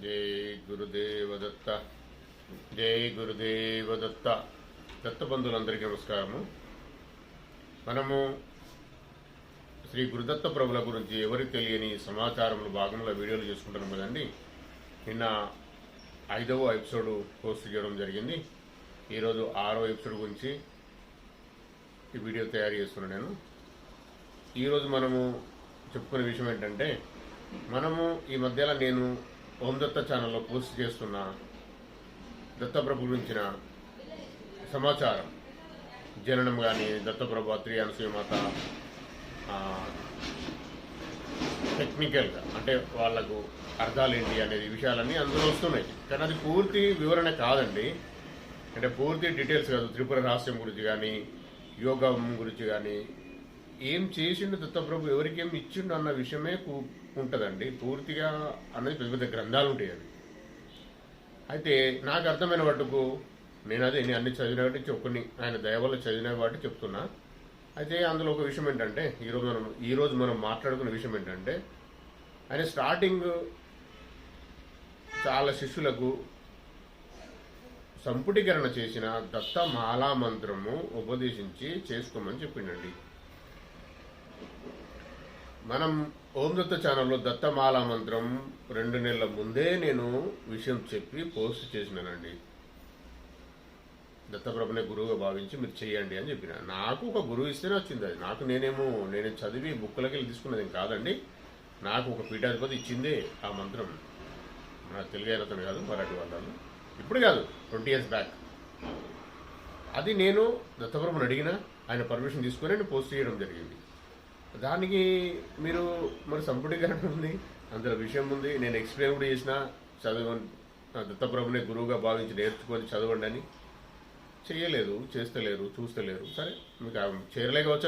జై గురుదేవదత్త జై గురుదేవదత్త దత్త. బంధువులందరికీ నమస్కారము. మనము శ్రీ గురుదత్త ప్రభుల గురించి ఎవరికి తెలియని సమాచారములు భాగంలో వీడియోలు చేసుకుంటున్నాం కదండి. నిన్న ఐదవ ఎపిసోడ్ పోస్ట్ చేయడం జరిగింది. ఈరోజు ఆరో ఎపిసోడ్ గురించి ఈ వీడియో తయారు చేస్తున్నాను నేను. ఈరోజు మనము చెప్పుకునే విషయం ఏంటంటే మనము ఈ మధ్యలో నేను ఓం దత్త ఛానల్లో పోస్ట్ చేస్తున్న దత్తప్రభు గురించిన సమాచారం. జననం కానీ దత్తప్రభు అత్రి అనసూయమాత టెక్నికల్గా అంటే వాళ్ళకు అర్థాలు ఏంటి అనేది విషయాలన్నీ అందులో వస్తున్నాయి. కానీ అది పూర్తి వివరణ కాదండి. అంటే పూర్తి డీటెయిల్స్ కాదు. త్రిపుర రహస్యం గురించి కానీ యోగం గురించి కానీ ఏం చేసిండు దత్తప్రభు ఎవరికేం ఇచ్చిండు అన్న విషయమే ఉంటుందండి. పూర్తిగా అనేది పెద్ద పెద్ద గ్రంథాలు ఉంటాయి అవి. అయితే నాకు అర్థమైన మటుకు నేను అదే నేను అన్ని చదివిన వాటి చెప్పుకుని ఆయన దయవల్ల చదివిన వాటి చెప్తున్నా. అయితే అందులో ఒక విషయం ఏంటంటే ఈరోజు మనం ఈరోజు మనం మాట్లాడుకున్న విషయం ఏంటంటే ఆయన స్టార్టింగ్ చాలా శిష్యులకు సంపుటీకరణ చేసిన దత్త మాలా మంత్రము ఉపదేశించి చేసుకోమని చెప్పిండండి. మనం ఓం దత్త ఛానల్లో దత్తమాల మంత్రం రెండు నెలల ముందే నేను విషయం చెప్పి పోస్ట్ చేసినానండి. దత్తప్రభనే గురువుగా భావించి మీరు చేయండి అని చెప్పిన. నాకు ఒక గురువు ఇస్తేనే వచ్చింది అది. నాకు నేనేమో నేను చదివి బుక్కులకి వెళ్ళి తీసుకున్నది కాదండి. నాకు ఒక పీఠాధిపతి ఇచ్చిందే ఆ మంత్రం. మన తెలుగు అయినతను కాదు మరాఠీ వాళ్ళు ఇప్పుడు కాదు ట్వంటీ ఇయర్స్ బ్యాక్. అది నేను దత్తప్రభుని అడిగిన ఆయన పర్మిషన్ తీసుకొని నేను పోస్ట్ చేయడం జరిగింది. దానికి మీరు మరి సంపుటీకరణ ఉంది అందులో విషయం ఉంది. నేను ఎక్స్ప్లెయిన్ కూడా చేసిన చదవండి దత్తప్రభుని గురువుగా భావించి నేర్చుకొని చదవండి అని. చేయలేదు చేస్తలేరు చూస్తలేరు. సరే మీకు ఆ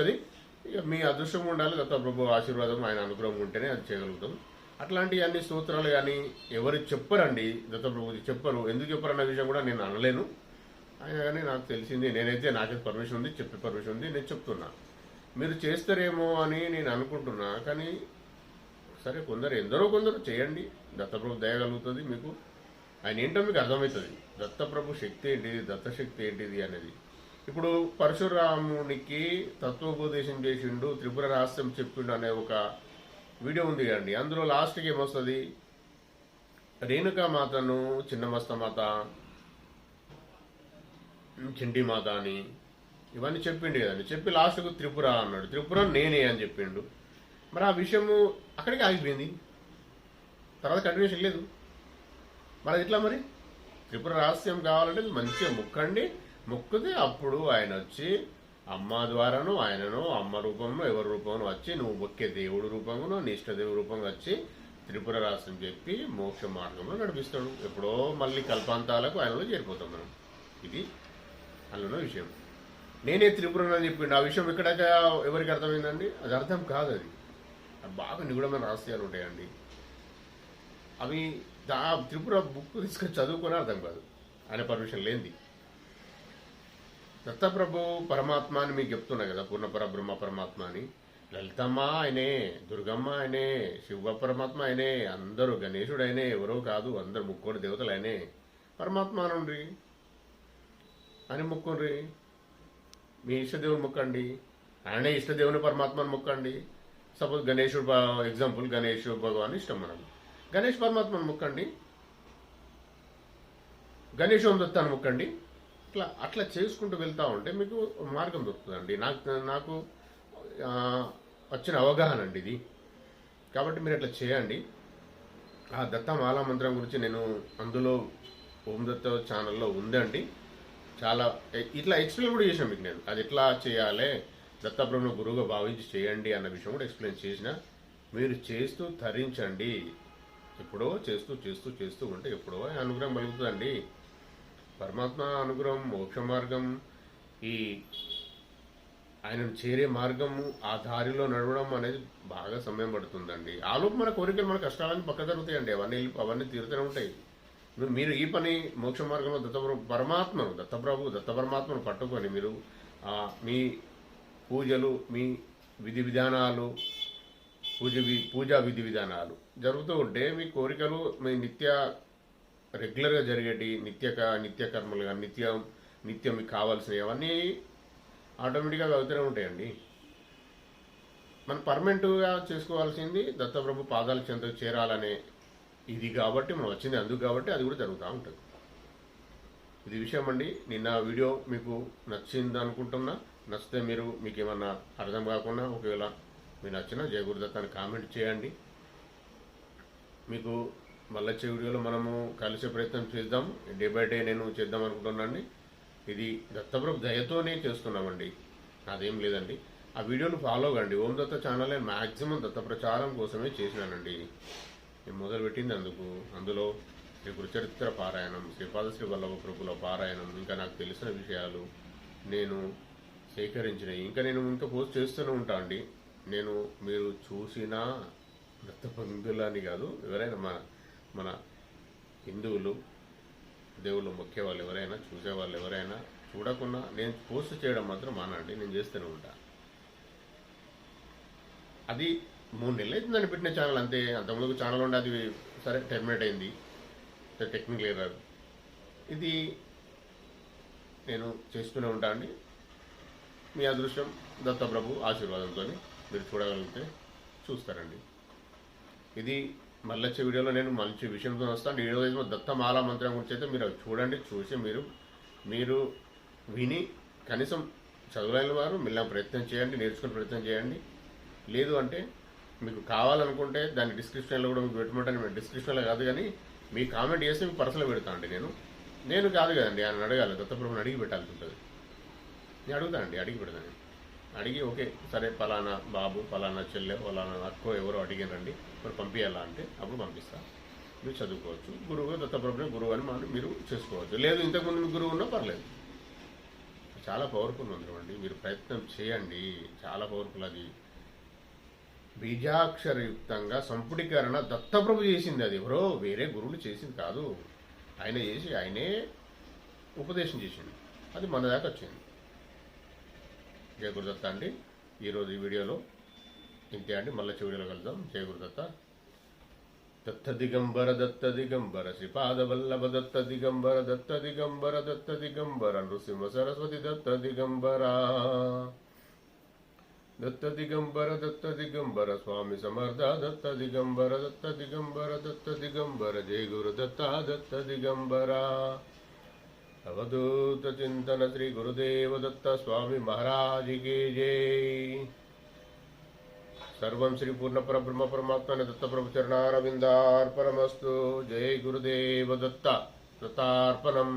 అది ఇక మీ అదృష్టం ఉండాలి దత్తప్రభు ఆశీర్వాదం ఆయన అనుగ్రహం ఉంటేనే అది చేయగలుగుతాం. అట్లాంటి అన్ని స్తోత్రాలు కానీ ఎవరు చెప్పరండి దత్తప్రభు చెప్పరు. ఎందుకు చెప్పరు అన్న విషయం కూడా నేను అనలేను. అయినా కానీ నాకు తెలిసింది నేనైతే నాకైతే పర్మిషన్ ఉంది చెప్పే పర్మిషన్ ఉంది నేను చెప్తున్నా. మీరు చేస్తారేమో అని నేను అనుకుంటున్నా కానీ సరే కొందరు ఎందరో కొందరు చేయండి. దత్తప్రభు దయగలుగుతుంది మీకు. ఆయన ఏంటో మీకు అర్థమవుతుంది. దత్తప్రభు శక్తి ఏంటిది? దత్తశక్తి ఏంటిది అనేది. ఇప్పుడు పరశురామునికి తత్వోపదేశం చేసిండు త్రిపుర రహస్యం చెప్పిండు అనే ఒక వీడియో ఉంది కదండి. అందులో లాస్ట్కి ఏమొస్తుంది? రేణుకా మాతను చిన్నమస్త మాత చింటి మాత అని ఇవన్నీ చెప్పిండు కదండి చెప్పి లాస్ట్కు త్రిపుర అన్నాడు. త్రిపుర నేనే అని చెప్పిండు. మరి ఆ విషయము అక్కడికి ఆగిపోయింది. తర్వాత కంటిన్యూషన్ లేదు. మరి అది ఎట్లా మరి? త్రిపుర రహస్యం కావాలంటే మంచిగా మొక్కండి. మొక్కితే అప్పుడు ఆయన వచ్చి అమ్మ ద్వారాను ఆయనను అమ్మ రూపంలో ఎవరి రూపంలో వచ్చి నువ్వు మొక్కే దేవుడు రూపంలో నీ ఇష్టదేవుడి రూపంగా వచ్చి త్రిపుర రహస్యం చెప్పి మోక్ష మార్గంలో నడిపిస్తాడు. ఎప్పుడో మళ్ళీ కల్పాంతాలకు ఆయనలో చేరిపోతాం మనం. ఇది అందులో విషయం. నేనే త్రిపుర అని చెప్పిండు. ఆ విషయం ఇక్కడ ఎవరికి అర్థమైందండి? అది అర్థం కాదు అది బాగా నిగూఢమైన రహస్యాలు ఉంటాయండి. అవి దా త్రిపుర బుక్ తీసుకొని చదువుకొని అర్థం కాదు. ఆయన పర్మిషన్ లేనిది. దత్తప్రభు పరమాత్మ అని మీకు చెప్తున్నా కదా పూర్ణ పరబ్రహ్మ పరమాత్మ అని. లలితమ్మ ఆయనే దుర్గమ్మ ఆయనే శివ పరమాత్మ ఆయనే అందరూ గణేశుడు ఆయనే ఎవరో కాదు అందరు ముక్కోడి దేవతలు ఆయనే. పరమాత్మ అనుండ్రి అని మొక్కుండ్రి. మీ ఇష్టదేవుని మొక్కండి. ఆయనే ఇష్టదేవుని పరమాత్మని మొక్కండి. సపోజ్ గణేశుడు ఎగ్జాంపుల్ గణేష్ భగవాన్ ఇష్టం మనకు గణేష్ పరమాత్మను మొక్కండి. గణేష్ ఓం దత్తాన్ని మొక్కండి. ఇట్లా అట్లా చేసుకుంటూ వెళ్తా ఉంటే మీకు మార్గం దొరుకుతుందండి. నాకు నాకు వచ్చిన అవగాహన అండి ఇది. కాబట్టి మీరు అట్లా చేయండి. ఆ దత్త మాలా మంత్రం గురించి నేను అందులో ఓం దత్త ఛానల్లో ఉందండి. చాలా ఇట్లా ఎక్స్ప్లెయిన్ కూడా చేసాను మీకు నేను. అది ఎట్లా చేయాలి? దత్తబ్రహ్మ గురువుగా భావించి చేయండి అన్న విషయం కూడా ఎక్స్ప్లెయిన్ చేసిన. మీరు చేస్తూ ధరించండి ఎప్పుడో చేస్తూ చేస్తూ చేస్తూ ఉంటే ఎప్పుడో అనుగ్రహం కలుగుతుందండి. పరమాత్మ అనుగ్రహం మోక్ష మార్గం ఈ ఆయనను చేరే మార్గము ఆ దారిలో నడవడం అనేది బాగా సమయం పడుతుందండి. ఆలోపు మన కోరికలు మన కష్టాలన్నీ పక్క జరుగుతాయండి. అవన్నీ అవన్నీ తీరుతూనే ఉంటాయి. మీరు- మీరు ఈ పని మోక్ష మార్గంలో దత్తప్రభు పరమాత్మను దత్తప్రభు దత్త పరమాత్మను పట్టుకొని మీరు మీ పూజలు మీ విధి విధానాలు పూజ పూజా విధి విధానాలు జరుగుతూ ఉంటే మీ కోరికలు మీ నిత్య రెగ్యులర్గా జరిగేటి నిత్య నిత్య కర్మలు కానీ నిత్యం నిత్యం మీకు కావాల్సినవి అవన్నీ ఆటోమేటిక్గా అవుతూనే ఉంటాయండి. మనం పర్మనెంట్గా చేసుకోవాల్సింది దత్తప్రభు పాదాల చెంతకు చేరాలనే ఇది కాబట్టి మనం వచ్చింది అందుకు కాబట్టి అది కూడా జరుగుతూ ఉంటుంది. ఇది విషయం అండి. నిన్న వీడియో మీకు నచ్చింది అనుకుంటున్నా. నచ్చితే మీరు మీకు ఏమన్నా అర్థం కాకుండా ఒకవేళ మీరు నచ్చిన జయ అని కామెంట్ చేయండి. మీకు మళ్ళీ వచ్చే వీడియోలో మనము కలిసే ప్రయత్నం చేద్దాం. డే బై డే నేను చేద్దాం అనుకుంటున్నాను ఇది దత్తప్రభు దయతోనే చేస్తున్నామండి. అదేం లేదండి. ఆ వీడియోను ఫాలో కండి ఓం దత్త ఛానల్ నేను మ్యాక్సిమం దత్త ప్రచారం కోసమే చేసినానండి. మొదలుపెట్టింది అందుకు. అందులో శ్రీ గురుచరిత్ర పారాయణం శ్రీపాద శ్రీ వల్లభ ప్రభుల పారాయణం ఇంకా నాకు తెలిసిన విషయాలు నేను సేకరించినవి ఇంకా నేను ఇంకా పోస్ట్ చేస్తూనే ఉంటా అండి. నేను మీరు చూసిన దత్త బంధువులని కాదు ఎవరైనా మన మన హిందువులు దేవుళ్ళు మొక్కే వాళ్ళు ఎవరైనా చూసే వాళ్ళు ఎవరైనా చూడకుండా నేను పోస్ట్ చేయడం మాత్రం మానండి నేను చేస్తూనే ఉంటా. అది మూడు నెలలు అవుతుంది అని పెట్టిన ఛానల్ అంతే. అంతకుముందు ఛానల్ ఉండే అది సరే టెర్మినేట్ అయింది. టెక్నికల్ ఎర్రర్ ఇది నేను చేస్తూనే ఉంటా అండి. మీ అదృష్టం దత్తప్రభు ఆశీర్వాదంతో మీరు చూడగలిగితే చూస్తారండి. ఇది మళ్ళీ వచ్చే వీడియోలో నేను మంచి విషయంతో వస్తాను ఈ రోజు దత్తమాల మంత్రం గురించి అయితే మీరు చూడండి చూసి మీరు మీరు విని కనీసం చదువులైన వారు మిమ్మల్ని ప్రయత్నం చేయండి నేర్చుకునే ప్రయత్నం చేయండి. లేదు అంటే మీకు కావాలనుకుంటే దాని డిస్క్రిప్షన్లో కూడా మీకు పెట్టమంటాను. డిస్క్రిప్షన్లో కాదు కానీ మీ కామెంట్ చేస్తే మీకు పర్సనల్ పెడతా అండి నేను. నేను కాదు కదండి ఆయన అడగాలి. దత్తప్రభుని అడిగి పెట్టాల్సి ఉంటుంది. నేను అడుగుతానండి అడిగి పెడతాను అడిగి ఓకే సరే ఫలానా బాబు ఫలానా చెల్లె ఫలానా అక్కో ఎవరో అడిగినండి మరి పంపించాలా అంటే అప్పుడు పంపిస్తా. మీరు చదువుకోవచ్చు. గురువు దత్తప్రభుని గురువు అని మనం మీరు చేసుకోవచ్చు. లేదు ఇంతకుముందు మీకు గురువు ఉన్నా పర్లేదు. చాలా పవర్ఫుల్ మంత్రం అండి. మీరు ప్రయత్నం చేయండి. చాలా పవర్ఫుల్ అది. బీజాక్షరయుక్తంగా సంపుటీకరణ దత్తప్రభు చేసింది అది. ఎవరో వేరే గురువులు చేసింది కాదు. ఆయన చేసి ఆయనే ఉపదేశం చేసింది అది మన దాకా వచ్చింది. జయ గురుదత్త అండి. ఈరోజు ఈ వీడియోలో ఇంతే అండి. మళ్ళీ వచ్చే వీడియోలో కలుద్దాం. జయ గురుదత్త దత్త. దిగంబర దత్త దిగంబర శ్రీపాదవల్లభ దత్త దిగంబర దత్త దిగంబర దత్త దిగంబర నృసింహ సరస్వతి దత్త దిగంబర. దత్త దిగంబర దత్త దిగంబర స్వామి సమర్థ దత్త దిగంబర దత్త దిగంబర దత్త దిగంబర జయ గురు దత్త దత్త దిగంబర అవధూత చింతన శ్రీ గురుదేవ దత్త స్వామి మహారాజ్కి జై సర్వం శ్రీ పూర్ణ పరబ్రహ్మ పరమాత్మ దత్త ప్రభు చరణారవిందార్పణమస్తు జై గురుదేవ దత్త దత్తార్పణం